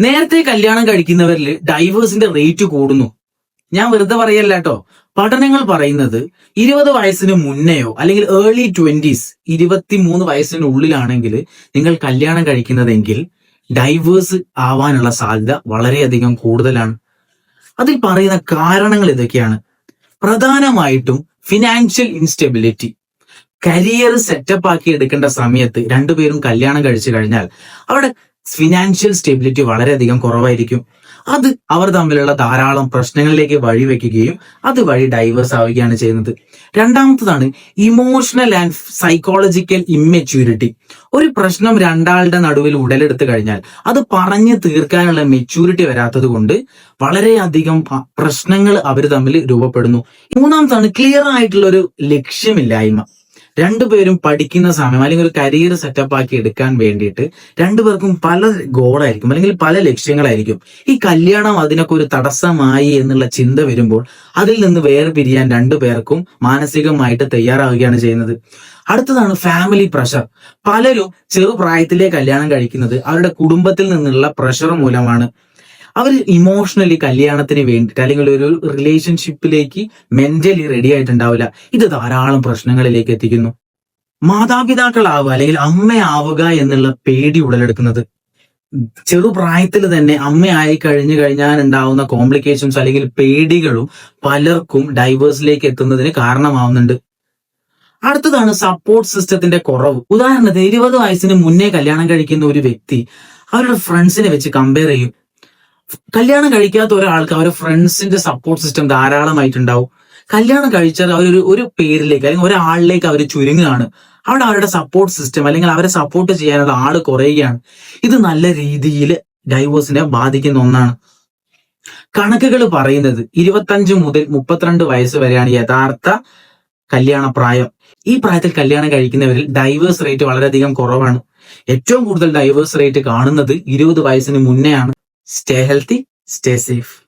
നേരത്തെ കല്യാണം കഴിക്കുന്നവരിൽ ഡൈവേഴ്സിന്റെ റേറ്റ് കൂടുന്നു. ഞാൻ വെറുതെ പറയല്ല കേട്ടോ പഠനങ്ങൾ പറയുന്നത് ഇരുപത് വയസ്സിന് മുന്നെയോ അല്ലെങ്കിൽ ഏർലി ട്വന്റീസ് വയസ്സിന് ഉള്ളിലാണെങ്കിൽ നിങ്ങൾ കല്യാണം കഴിക്കുന്നതെങ്കിൽ ഡൈവേഴ്സ് ആവാനുള്ള സാധ്യത വളരെയധികം കൂടുതലാണ്. അതിൽ പറയുന്ന കാരണങ്ങൾ ഇതൊക്കെയാണ്. പ്രധാനമായിട്ടും ഫിനാൻഷ്യൽ ഇൻസ്റ്റെബിലിറ്റി കരിയർ സെറ്റപ്പ് ആക്കി എടുക്കേണ്ട സമയത്ത് രണ്ടുപേരും കല്യാണം കഴിച്ചു കഴിഞ്ഞാൽ അവരുടെ ഫിനാൻഷ്യൽ സ്റ്റെബിലിറ്റി വളരെയധികം കുറവായിരിക്കും. അത് അവർ തമ്മിലുള്ള ധാരാളം പ്രശ്നങ്ങളിലേക്ക് വഴിവെക്കുകയും അതുവഴി ഡൈവേഴ്സ് ആവുകയാണ് ചെയ്യുന്നത്. രണ്ടാമത്തതാണ് ഇമോഷണൽ ആൻഡ് സൈക്കോളജിക്കൽ ഇമ്മെച്യൂരിറ്റി ഒരു പ്രശ്നം രണ്ടാളുടെ നടുവിൽ ഉടലെടുത്തു കഴിഞ്ഞാൽ അത് പറഞ്ഞു തീർക്കാനുള്ള മെച്യൂരിറ്റി വരാത്തത് കൊണ്ട് വളരെയധികം പ്രശ്നങ്ങൾ അവർ തമ്മിൽ രൂപപ്പെടുന്നു. മൂന്നാമത്താണ് ക്ലിയർ ആയിട്ടുള്ള ഒരു ലക്ഷ്യമില്ലായ്മ. രണ്ടുപേരും പഠിക്കുന്ന സമയം അല്ലെങ്കിൽ ഒരു കരിയർ സെറ്റപ്പ് ആക്കി എടുക്കാൻ വേണ്ടിയിട്ട് രണ്ടുപേർക്കും പല ഗോളായിരിക്കും അല്ലെങ്കിൽ പല ലക്ഷ്യങ്ങളായിരിക്കും. ഈ കല്യാണം അതിനൊക്കെ ഒരു തടസ്സമായി എന്നുള്ള ചിന്ത വരുമ്പോൾ അതിൽ നിന്ന് വേറെ പിരിയാൻ രണ്ടുപേർക്കും മാനസികമായിട്ട് തയ്യാറാവുകയാണ് ചെയ്യുന്നത്. അടുത്തതാണ് ഫാമിലി പ്രഷർ പലരും ചെറുപ്രായത്തിലെ കല്യാണം കഴിക്കുന്നത് അവരുടെ കുടുംബത്തിൽ നിന്നുള്ള പ്രഷർ മൂലമാണ്. അവർ ഇമോഷണലി കല്യാണത്തിന് വേണ്ടിയിട്ട് അല്ലെങ്കിൽ ഒരു റിലേഷൻഷിപ്പിലേക്ക് മെന്റലി റെഡി ആയിട്ടുണ്ടാവില്ല. ഇത് ധാരാളം പ്രശ്നങ്ങളിലേക്ക് എത്തിക്കുന്നു. മാതാപിതാക്കളാവുക അല്ലെങ്കിൽ അമ്മയാവുക എന്നുള്ള പേടി ഉടലെടുക്കുന്നത്. ചെറുപ്രായത്തിൽ തന്നെ അമ്മയായി കഴിഞ്ഞു കഴിഞ്ഞാൽ ഉണ്ടാവുന്ന കോംപ്ലിക്കേഷൻസ് അല്ലെങ്കിൽ പേടികളും പലർക്കും ഡൈവേഴ്സിലേക്ക് എത്തുന്നതിന് കാരണമാവുന്നുണ്ട്. അടുത്തതാണ് സപ്പോർട്ട് സിസ്റ്റത്തിന്റെ കുറവ്. ഉദാഹരണത്തിന് ഇരുപത് വയസ്സിന് മുന്നേ കല്യാണം കഴിക്കുന്ന ഒരു വ്യക്തി അവരുടെ ഫ്രണ്ട്സിനെ വെച്ച് കമ്പയർ ചെയ്യും. കല്യാണം കഴിക്കാത്ത ഒരാൾക്ക് അവരുടെ ഫ്രണ്ട്സിന്റെ സപ്പോർട്ട് സിസ്റ്റം ധാരാളമായിട്ടുണ്ടാവും. കല്യാണം കഴിച്ചാൽ അവരൊരു ഒരു പേരിലേക്ക് അല്ലെങ്കിൽ ഒരാളിലേക്ക് അവർ ചുരുങ്ങുകയാണ്. അവിടെ അവരുടെ സപ്പോർട്ട് സിസ്റ്റം അല്ലെങ്കിൽ അവരെ സപ്പോർട്ട് ചെയ്യാനുള്ള ആൾ കുറയുകയാണ്. ഇത് നല്ല രീതിയിൽ ഡൈവോഴ്സിനെ ബാധിക്കുന്ന ഒന്നാണ്. കണക്കുകൾ പറയുന്നത് ഇരുപത്തഞ്ച് മുതൽ മുപ്പത്തിരണ്ട് വയസ്സ് വരെയാണ് യഥാർത്ഥ കല്യാണ പ്രായം. ഈ പ്രായത്തിൽ കല്യാണം കഴിക്കുന്നവരിൽ ഡൈവേഴ്സ് റേറ്റ് വളരെയധികം കുറവാണ്. ഏറ്റവും കൂടുതൽ ഡൈവേഴ്സ് റേറ്റ് കാണുന്നത് ഇരുപത് വയസ്സിന് മുന്നെയാണ്. Stay healthy, stay safe.